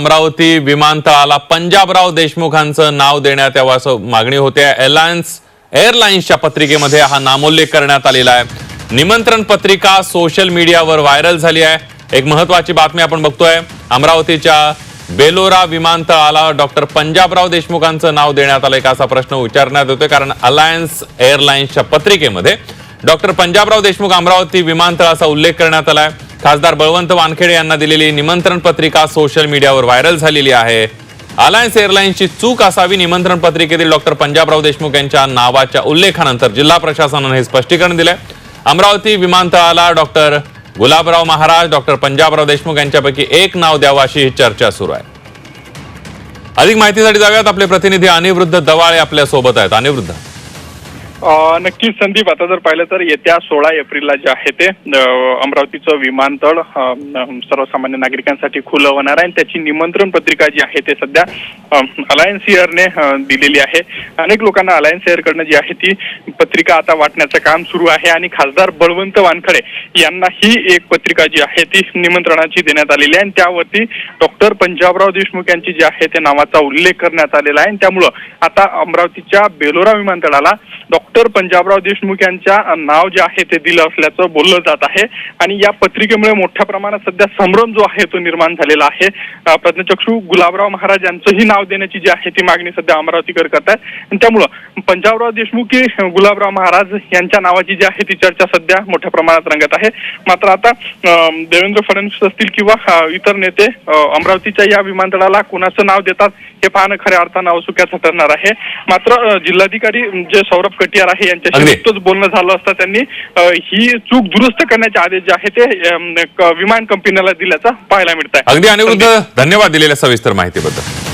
अमरावती विमानतळाला पंजाबराव देशमुखांचं नाव देण्यात यावं असं मागणी होते. एलायन्स एअरलाइन्सच्या पत्रिकेमध्ये हा नामोल्लेख करण्यात आलेला आहे. निमंत्रण पत्रिका सोशल मीडियावर व्हायरल झाली आहे. एक महत्वाची बातमी आपण बघतोय. अमरावतीच्या बेलोरा विमानतळाला डॉक्टर पंजाबराव देशमुखांचं नाव देण्यात आलंय का असा प्रश्न विचारण्यात येतोय कारण अलायन्स एअरलाइन्सच्या पत्रिकेमध्ये डॉक्टर पंजाबराव देशमुख अमरावती विमानतळाचा उल्लेख करण्यात आलाय. खासदार बळवंत वानखेडे यांना दिलेली निमंत्रण पत्रिका सोशल मीडियावर व्हायरल झालेली आहे. अलायन्स एअरलाइन्सची चूक असावी निमंत्रण पत्रिकेतील डॉक्टर पंजाबराव देशमुख यांच्या नावाच्या उल्लेखानंतर जिल्हा प्रशासनानं हे स्पष्टीकरण दिलंय. अमरावती विमानतळाला डॉक्टर गुलाबराव महाराज डॉक्टर पंजाबराव देशमुख यांच्यापैकी एक नाव द्यावं अशी ही चर्चा सुरू आहे. अधिक माहितीसाठी जाऊयात. आपले प्रतिनिधी अनिवृद्ध दवाळे आपल्यासोबत आहेत. अनिवृद्ध नक्कीच संदीप आता जर पाहिलं तर येत्या सोळा एप्रिलला जे आहे ते अमरावतीचं विमानतळ सर्वसामान्य नागरिकांसाठी खुलं होणार आहे. आणि त्याची निमंत्रण पत्रिका जी आहे ते सध्या अलायन्स एअरने दिलेली आहे. अनेक लोकांना अलायन्स एअरकडनं जी आहे ती पत्रिका आता वाटण्याचं काम सुरू आहे. आणि खासदार बळवंत वानखडे यांना ही एक पत्रिका जी आहे ती निमंत्रणाची देण्यात आलेली आहे. आणि त्यावरती डॉक्टर पंजाबराव देशमुख यांची जी आहे ते नावाचा उल्लेख करण्यात आलेला आहे. आणि त्यामुळं आता अमरावतीच्या बेलोरा विमानतळाला डॉक्टर पंजाबराव देशमुख यांच्या नाव जे आहे ते दिलं असल्याचं बोललं जात आहे. आणि या पत्रिकेमुळे मोठ्या प्रमाणात सध्या संभ्रम जो आहे तो निर्माण झालेला आहे. प्रज्ञचक्षू गुलाबराव महाराज यांचंही नाव देण्याची जी आहे ती मागणी सध्या अमरावतीकर करत आहेत. आणि त्यामुळं पंजाबराव देशमुख की गुलाबराव महाराज यांच्या नावाची जी आहे ती चर्चा सध्या मोठ्या प्रमाणात रंगत आहे. मात्र आता देवेंद्र फडणवीस असतील किंवा इतर नेते अमरावतीच्या या विमानतळाला कुणाचं नाव देतात हे पाहणं खऱ्या अर्थानं औत्सुक्याचं ठरणार आहे. मात्र जिल्हाधिकारी जे सौरभ कटियार आहे यांच्याशी. नुकतंच बोलणं झालं असता त्यांनी. ही चूक दुरुस्त करण्याचे आदेश जे आहे ते विमान कंपनीला दिल्याचं पाहायला मिळत आहे. अगदी अनिवृद्ध धन्यवाद दिलेल्या सविस्तर माहितीबद्दल.